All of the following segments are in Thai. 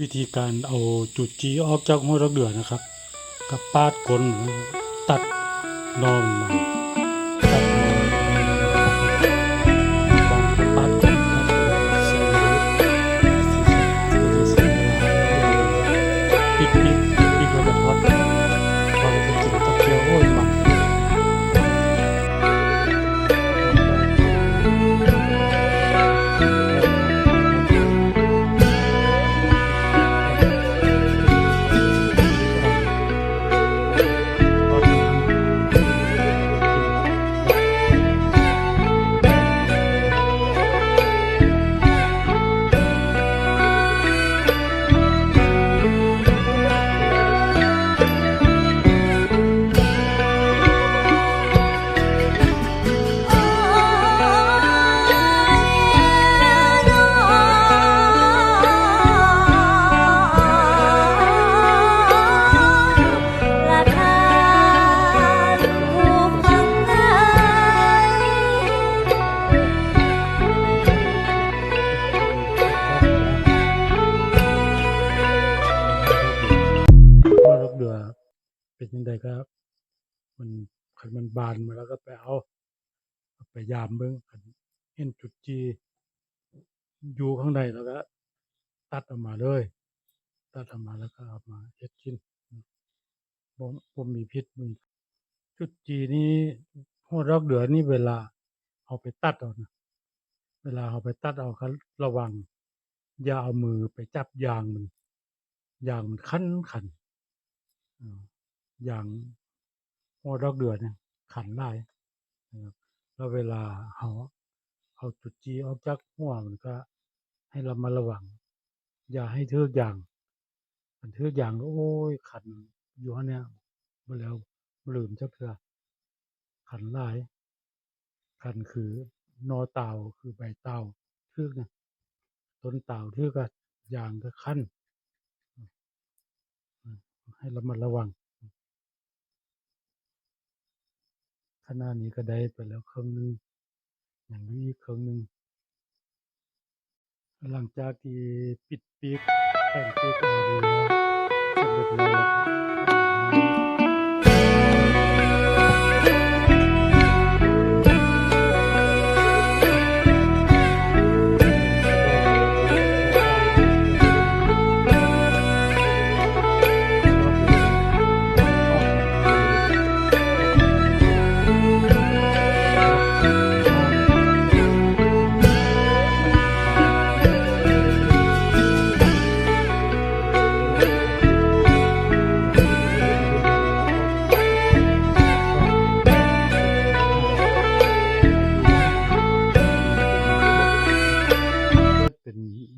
วิธีการเอาจุดจีออกจากหัวดอกเดือนะครับ กับปาดกลนตัดนอมนมาตัดนอมบางก็ปาดก้นครับใส่ไม้ปิดปิด มันขันมันบานมาแล้วก็ไปเอาไปยามเบิ้งขันเห็นจุดจีอยู่ข้างในแล้วก็ตัดออกมาเลย ตัดออกมาแล้วก็เอามาเฮ็ดกินผมมมีพิษมีจุดจีนี้หัวดอกเดือนี่เวลาเอาไปตัดเอานะเวลาเอาไปตัดเอาก็ระวัง อย่าเอามือไปจับยางมันยางมันคันคันอย่าง หัวดอกเดือดเนี่ยขันได้นะครับแล้วเวลาเอาเอาจุดจีออกจากหัวมันก็ให้เรามาระวัง อย่าให้เทือกอย่างมันเทือกอย่างก็โอ้ยขันอยู่อันเนี้ยมาแล้วลืมจักเถื่อขันลาย ขันคือนอเต่าคือใบเต่าเทือกเนี่ยต้นเต่าเทือกก็ยางก็ขั้นให้เรามาระวัง ขณะนี้ก็ได้ไปแล้วครึ่งหนึ่งอย่างนี้อีกครึ่งหนึ่งหลังจากที่ปิดปีกแต่งปีกออกแล้วเสร็จเรียบร้อย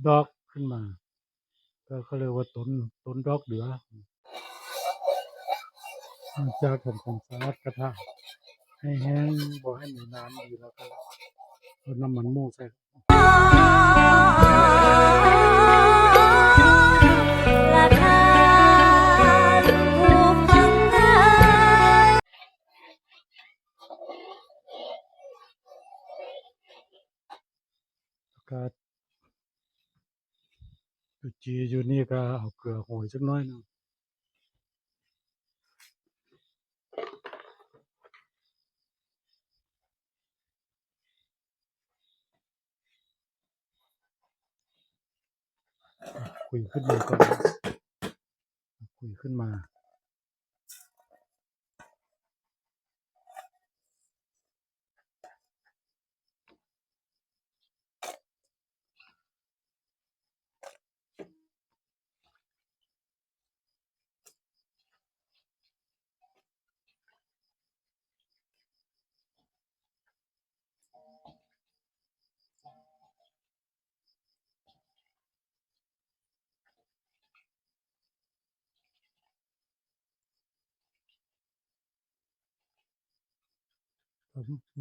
ดอกขึ้นมา ก็เขาเรียกว่าต้นต้นดอกเดือหลังจากทำความสาดกระทะให้แห้งบ่ให้มีน้ำดีแล้วก็เอาน้ำมันมูใส่ จีอยู่นี่ก็เอาเกลือโอยสักน้อยหนึงคุยขึ้นมาก่อนคุยขึ้นมา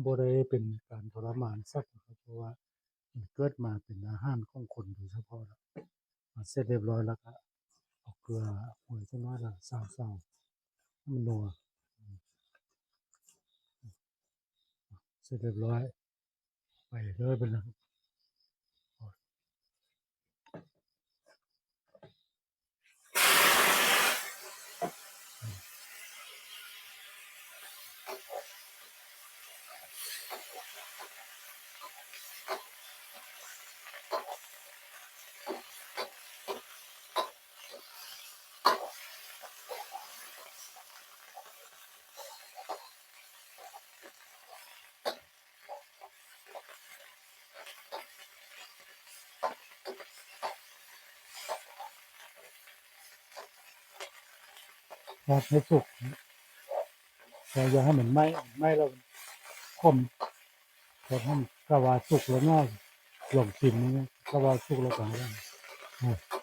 บ่ได้เป็นการทรมานสักนะครับเพราะว่ามันเกิดมาเป็นอาหารของคนโดยเฉพาะแล้วเสร็จเรียบร้อยแล้วก็เอาเกลือหวยสักน้อยแล้วซาวๆมันนัวเสร็จเรียบร้อยไปเลยไปเทอดให้สุกแต่อย่าให้มันไหม้ไหม้เราคมเพอทำกะวาสุกแล้วง่าลองชิมนี่กะวาสุกแล้วก็ไ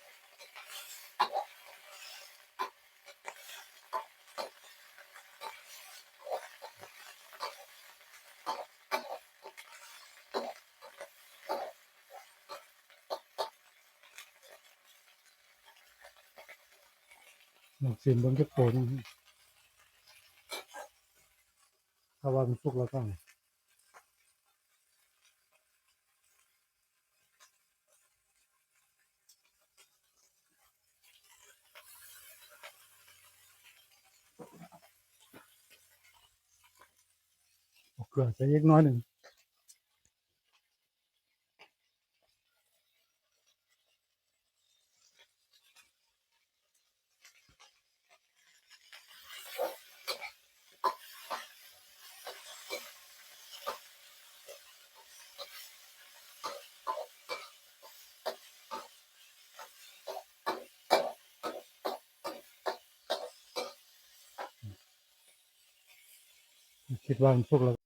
ด้อะลองชิมเบนจะโตนงกะว่ามันสุกแล้วก็เอาเกลือใส่เล็กน้อยหนึ่ง คิดว่ามันสุกแล้ว